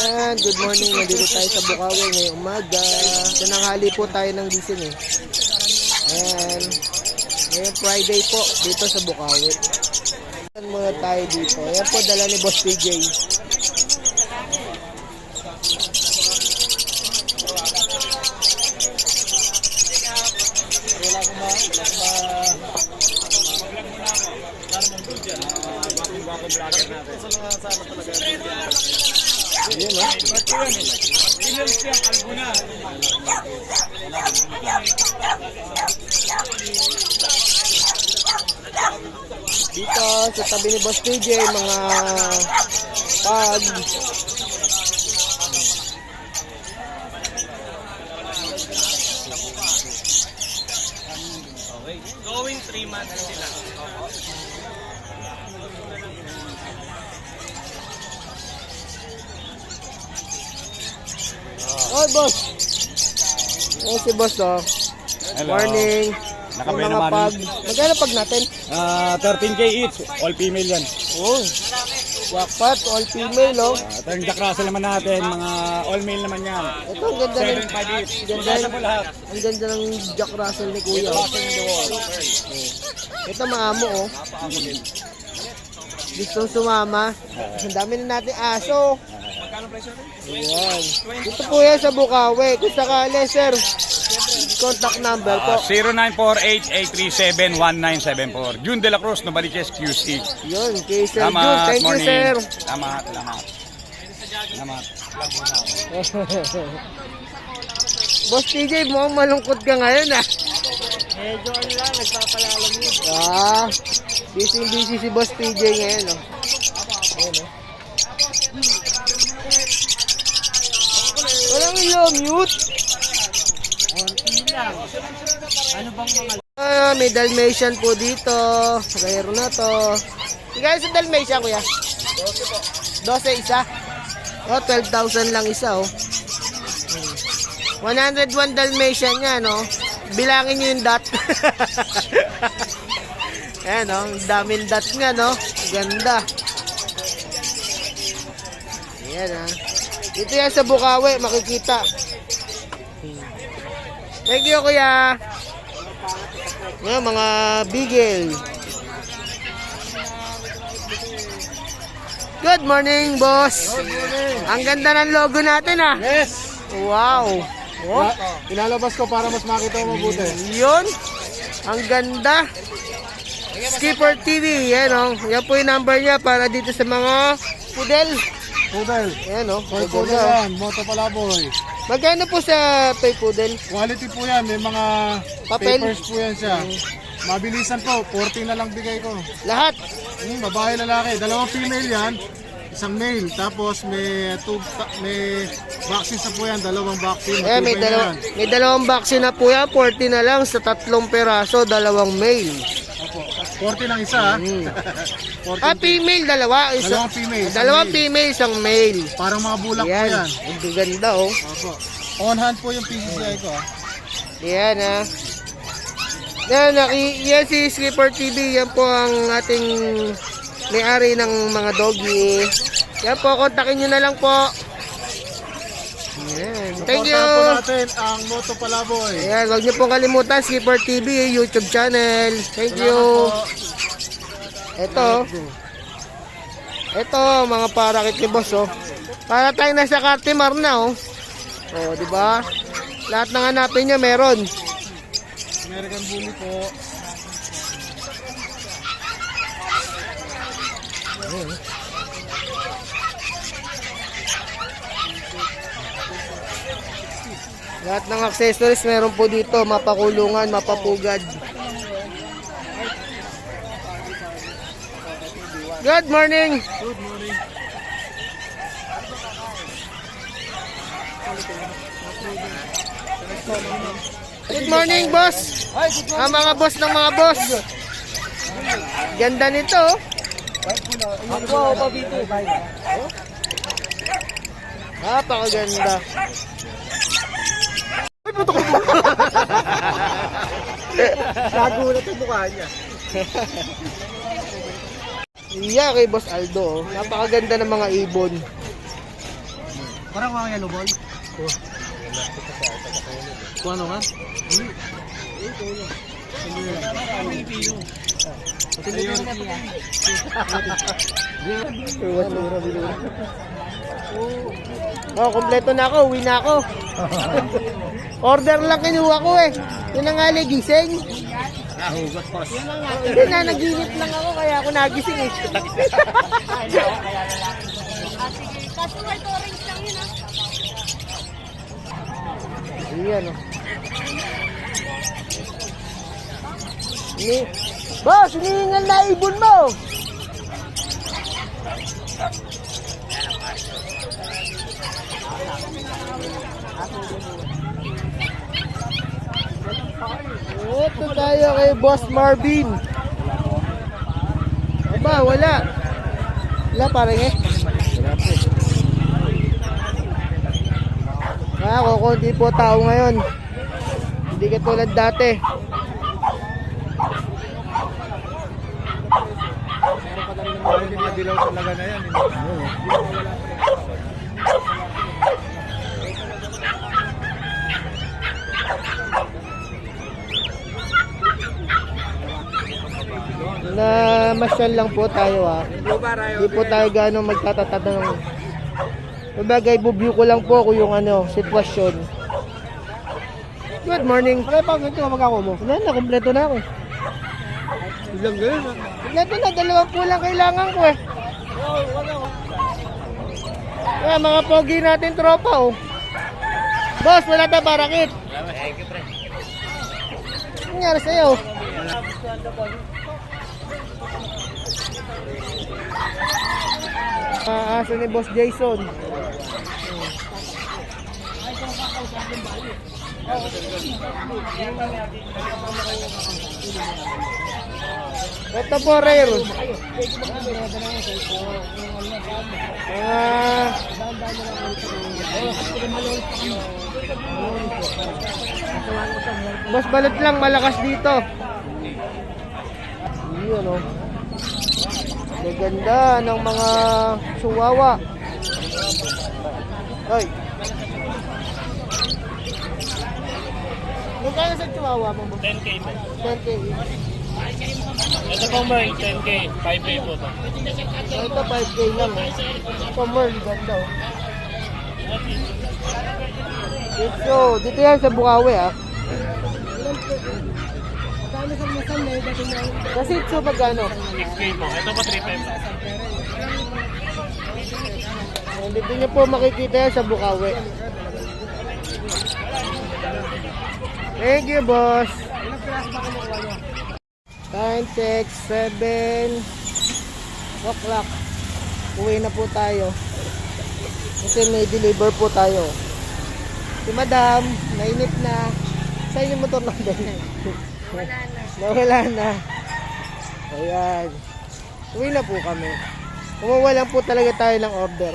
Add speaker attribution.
Speaker 1: Ayan, good morning. Nandito tayo sa Bukawi ngayong umaga. Tinanghali po tayo ng gising eh. Ayan. Ngayon Friday po dito sa Bukawi. Ayan muna tayo dito. Ayan po dala ni Boss PJ. Ayan oh. Dito sa tabi ni Boss PJ, mga pag
Speaker 2: Going 3 months sila.
Speaker 1: Oh, boss. Oh, si boss, oh.
Speaker 3: Hello.
Speaker 1: Morning.
Speaker 3: Nakabay
Speaker 1: Yung
Speaker 3: na
Speaker 1: mga pag. Magkano pag natin?
Speaker 3: Ah, 13k each, all female yan.
Speaker 1: Oh. Wakpat, all female, oh.
Speaker 3: Uh, ito yung Jack Russell naman natin, mga all male naman yan.
Speaker 1: Ito, ang ganda ng,
Speaker 3: 7.5 each.
Speaker 1: Ganda.
Speaker 3: Magkasa po lahat.
Speaker 1: ang ganda ng Jack Russell ni Kuya. oh.
Speaker 3: Russell in the wall.
Speaker 1: Ito, maamo, oh. Gustong sumama. Ang dami na natin aso. Ayan. Dito po yan sa Bukawi. Kung sakali, sir. Contact number po.
Speaker 3: Ah, 0948-837-1974. June De La Cruz, Novaliches, QC.
Speaker 1: Yun, kay Sir.
Speaker 3: Salamat,
Speaker 1: Thank you,
Speaker 3: morning.
Speaker 1: sir.
Speaker 3: Salamat, salamat. Salamat.
Speaker 1: Boss TJ, mukhang malungkot ka ngayon ah. Medyo ano lang, nagpapalalamig. Ah, busy busy si Boss TJ ngayon oh. Ayan oh. Walang iyo, mute. Ano bang mga... Ah, may Dalmatian po dito. Rare na to. Tigay sa Dalmatian, kuya? 12 po. 12 isa? Oh, 12,000 lang isa oh. 101 Dalmatian yan, no? Bilangin nyo yung dot. Ayan? Ang daming dot nga, no? Ganda. Ayan, ha? Dito yan sa Bukawi, makikita. Thank you, kuya. Ayan, mga bigel. Good morning, boss. Good morning. Ang ganda ng logo natin, ah.
Speaker 4: Yes!
Speaker 1: Wow. Oh.
Speaker 4: Inalabas ko para mas makita mo mabuti.
Speaker 1: Yun. Ang ganda. Skipper TV. Yan o. Yan po yung number niya para dito sa mga pudel.
Speaker 4: Poodle.
Speaker 1: Yan o.
Speaker 4: Toy
Speaker 1: Ang
Speaker 4: poodle
Speaker 1: oh.
Speaker 4: yan. Moto palaboy.
Speaker 1: Magkano po sa toy poodle?
Speaker 4: Quality po yan. May mga
Speaker 1: Papel.
Speaker 4: papers po yan siya. Mabilisan po. 40 na lang bigay ko.
Speaker 1: Lahat.
Speaker 4: Hmm, babae lalaki. Dalawang female yan. Isang male. Tapos may two, ta- may vaccines na po yan. Dalawang vaccine.
Speaker 1: Eh, may,
Speaker 4: Matibay na
Speaker 1: dalaw
Speaker 4: yan.
Speaker 1: may dalawang vaccine na po yan. 40 na lang sa tatlong peraso. Dalawang male.
Speaker 4: Opo. 40 lang isa.
Speaker 1: Mm.
Speaker 4: 40.
Speaker 1: Ah, female dalawa. Isa,
Speaker 4: Dalawang female, isang
Speaker 1: Dalawang
Speaker 4: male.
Speaker 1: female, isang male.
Speaker 4: Parang mga bulak po
Speaker 1: Yan.
Speaker 4: yan.
Speaker 1: Ang ganda oh.
Speaker 4: Opo. On hand po yung PCCI ko.
Speaker 1: Yan ah. Yan, naki, yan si Skipper TV. Yan po ang ating may-ari ng mga doggy. Yan po, kontakin nyo na lang po. Yan. Thank you.
Speaker 4: Supportahan po natin ang Moto Palaboy.
Speaker 1: Ayan, huwag niyo pong kalimutan, Skipper TV, YouTube channel. Thank you. Ito. Ito, mga parakit ni boss, oh. Para tayo nasa Cartimar na, oh. Oh, di ba? Lahat ng hanapin niya meron.
Speaker 4: American Bully po.
Speaker 1: Lahat ng accessories meron po dito, mapakulungan, mapapugad. Good morning.
Speaker 4: Good morning.
Speaker 1: Good morning, boss. Ang mga boss ng mga boss. Ganda nito.
Speaker 4: Ako pa dito.
Speaker 1: Napakaganda.
Speaker 4: Nagulat ang mukha niya.
Speaker 1: Iya kay Boss Aldo. oh. Napakaganda ng mga ibon. Parang mga yellow ball.
Speaker 4: Kung ano nga?
Speaker 1: Oh, kompleto na ako. Uwi na ako. Order lang kinuha ko eh. Yun ang nga gising.
Speaker 3: Nahugot po.
Speaker 1: Hindi na, naginip lang ako kaya ako nagising eh.
Speaker 5: Customer to orange lang yun ah.
Speaker 1: Ayan oh. Ni Boss, hinihingal na ibon mo. Ito tayo kay Boss Marvin. Aba, wala. Wala parang eh. Ah, kukunti po tao ngayon. Hindi katulad dati.
Speaker 4: Hindi mga dilaw talaga na yan.
Speaker 1: Na masyal lang po tayo ha. Hindi po tayo gano'ng magtatatanong. Kumbaga, i-view ko lang po kung yung ano, sitwasyon. Good morning. Pre, pag ito, magkako mo. Wala na, kompleto na ako. Ilang ganun ha? Kompleto na, dalawang po lang kailangan ko eh. Kaya mga pogi natin tropa oh. Boss, wala na barakit. Ano nangyari sa'yo? Ah, asa ni Boss Jason. Ito po, rare. Ah, Boss, balot lang, malakas dito. Yun, oh. Maganda ng mga suwawa. Ay. Magkano sa chihuahua mo?
Speaker 2: 10k po.
Speaker 1: 10k.
Speaker 2: Ito po Merl, 10k. 5k po to.
Speaker 1: Ito 5k lang. Ito Merl, ganda oh. Dito, dito yan sa Bukawi ah. Kasi ito magkano?
Speaker 2: 6k po. Ito po 3.5 po.
Speaker 1: Dito niyo po makikita yan sa Bukawi. Thank you, boss. Time check, 7 o'clock. Uwi na po tayo. Kasi may deliver po tayo. Si madam, nainip na. Sa inyo motor lang din. Wala na. Nawala na. Ayan. Uwi na po kami. Kumuha lang po talaga tayo ng order.